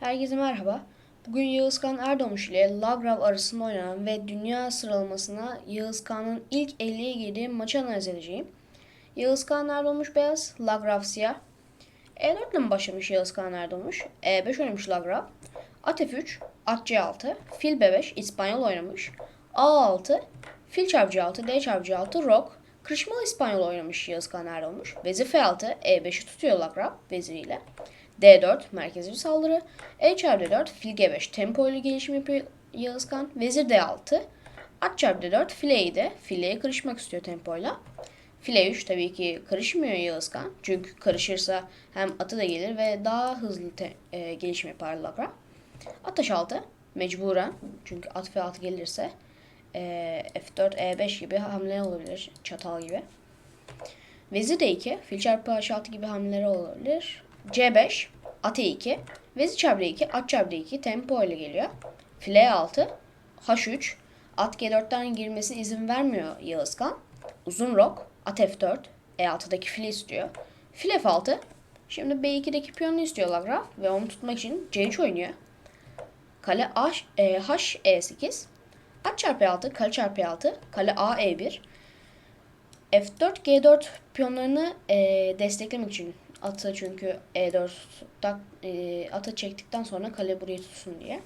Herkese merhaba. Bugün Yağız Kağan Erdoğmuş ile Lagrav arasında oynanan ve dünya sıralamasına Yağız Kağan'ın ilk 50'ye girdiği maçı analiz edeceğim. Yağız Kağan Erdoğmuş beyaz, Lagrav siyah. E4 ile mi başlamış Yağız Kağan Erdoğmuş? E5 oynamış Lagrav. At F3, At C6, Fil B5, İspanyol oynamış. A6, Fil çarpı C6, D çarpı C6, Rok. Kırışmalı İspanyol oynamış Yağız Kağan Erdoğmuş. Vezir F6, E5'i tutuyor Lagrav veziriyle. D4 merkezi bir saldırı. E çarpı D4 fil G5 tempo ile gelişim yapıyor Yağız. Vezir D6 at çarpı D4 fileyi de fileye karışmak istiyor tempoyla. File 3 tabii ki karışmıyor Yağız. Çünkü karışırsa hem atı da gelir ve daha hızlı e, gelişim yapar Lagra. At H6 mecburen çünkü at F6 gelirse e, F4 E5 gibi hamleler olabilir çatal gibi. Vezir D2, fil çarpı H6 gibi hamleler olabilir. C5, at E2, vezir çarpı D2, at çarpı D2 tempo ile geliyor. File E6, H3, at G4'ten girmesine izin vermiyor Yağız Kağan. Uzun rok, at F4, E6'daki file istiyor. Fil F6, şimdi B2'deki piyonu istiyor Lagraf ve onu tutmak için C3 oynuyor. Kale H, e, H E8, at çarpı E6, kale çarpı E6, kale A E1, F4, G4 piyonlarını e, desteklemek için atı çünkü E4 tak, e, atı çektikten sonra kale tutsun diye.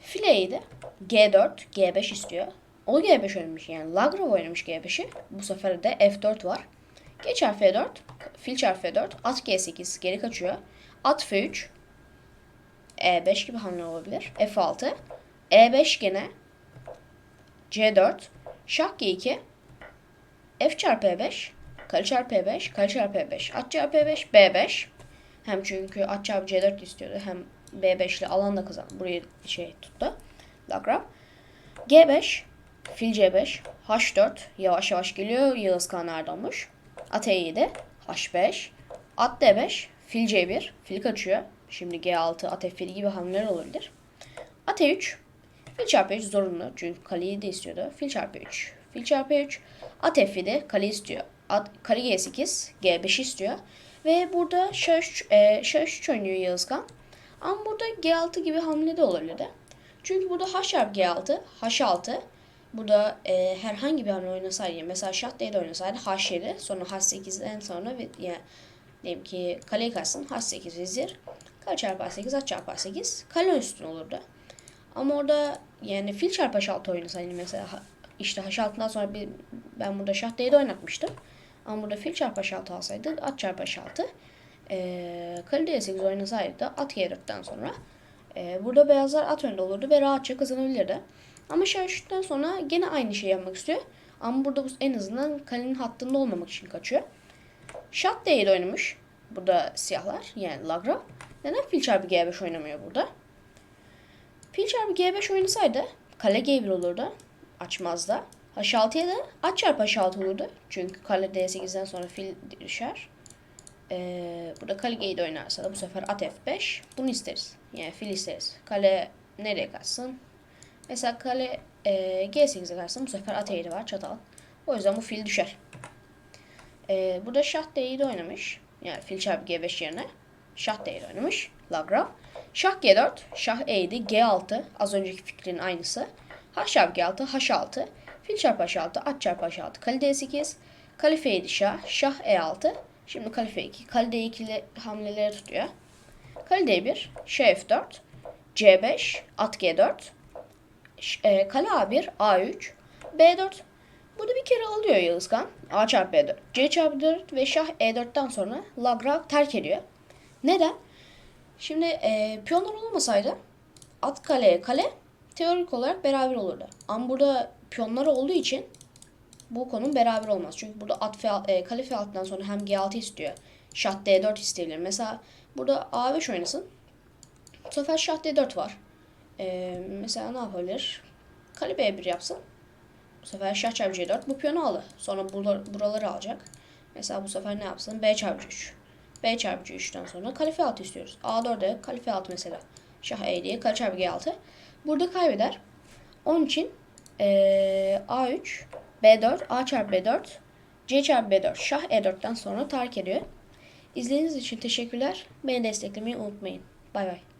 Fileyi de G4, G5 istiyor. O G5 oynamış yani Lagrave oynamış G5'i. Bu sefer de F4 var. G çarpı F4, fil çarpı F4, at G8 geri kaçıyor. At F3, E5 gibi hamle olabilir. F6, E5 gene, C4, şah G2, F çarpı E5, kale çarpı E5, kale çarpı E5, at çarpı E5, B5. Hem çünkü at çarpı C4 istiyordu hem B5 ile alan da kazandı. Burayı şey tuttu. Lagrav. G5, fil C5, H4 yavaş yavaş geliyor. Yağız Kağan Erdoğmuş. At E7, H5, at D5, fil C1, fil kaçıyor. Şimdi G6, at F7 gibi hamleler olabilir. At E3, Fil çarpı 3 zorunlu çünkü kaleyi de istiyordu. Fil çarpı 3. Fil çarpı 3. At F7 kale istiyor. At, kale G8. G5 istiyor. Ve burada şah 3, e, şah 3 oynuyor Yağız Kağan. Ama burada G6 gibi hamle de olabilirdi. Çünkü burada H çarpı G6, H6. Burada e, herhangi bir hamle oynasaydı, mesela şah D de oynasaydı H7, sonra H8'den sonra ve yani diyelim ki kaleyi kaçsın H8 vezir. Kale çarpı H8, at çarpı H8. Kale üstün olurdu. Ama orada yani fil çarpı H6 oynasaydı mesela işte H6'dan sonra bir, ben burada şah D'de oynatmıştım. Ama burada fil çarpı H6 alsaydı at çarpı H6 ee, kale D8 oynasaydı da at G4'ten sonra ee, burada beyazlar at önde olurdu ve rahatça kazanabilirdi. Ama şah 3'ten sonra gene aynı şeyi yapmak istiyor. Ama burada bu en azından kalenin hattında olmamak için kaçıyor. Şah D7 oynamış. Burada siyahlar yani Lagra. Neden fil çarpı G5 oynamıyor burada? Fil çarpı G5 oynasaydı kale G1 olurdu. Açmazda. H6'ya da at çarpı H6 olurdu. Çünkü kale D8'den sonra fil düşer. Ee, burada kale G7 oynarsa da bu sefer at F5. Bunu isteriz. Yani fil isteriz. Kale nereye kaçsın? Mesela kale e, G8'e kaçsın. Bu sefer at E7 var çatal. O yüzden bu fil düşer. Ee, burada şah D7 oynamış. Yani fil çarpı G5 yerine. Şah D7 oynamış. Lagrave. Şah G4, şah E7, G6. Az önceki fikrin aynısı. H çarpı G6, H6. Fil çarpı H6, at çarpı H6. Kale D8. Kale F7 şah, şah E6. Şimdi kale F2. Kale D2 ile hamleleri tutuyor. Kale D1, şah F4. C5, at G4. Ş- e, kale A1, A3. B4. Burada bir kere alıyor Yağız Kağan. A çarpı B4. C çarpı 4 ve şah E4'ten sonra Lagrave terk ediyor. Neden? Şimdi e, piyonlar olmasaydı at kaleye kale teorik olarak beraber olurdu. Ama burada piyonlar olduğu için bu konum beraber olmaz. Çünkü burada at F, e, kale F6'dan sonra hem G6 istiyor. Şah D4 isteyebilir. Mesela burada A5 oynasın. Bu sefer şah D4 var. E, mesela ne yapabilir? Kale B1 yapsın. Bu sefer şah çarpı C4 bu piyonu alır. Sonra buraları, alacak. Mesela bu sefer ne yapsın? B çarpı C3. B çarpı C3'ten sonra kalife 6 istiyoruz. A4'e kalife 6 mesela. Şah E diye kale çarpı G6. Burada kaybeder. Onun için eee, A3, B4, A çarpı B4, C çarpı B4, Şah E4'ten sonra terk ediyor. İzlediğiniz için teşekkürler. Beni desteklemeyi unutmayın. Bay bay.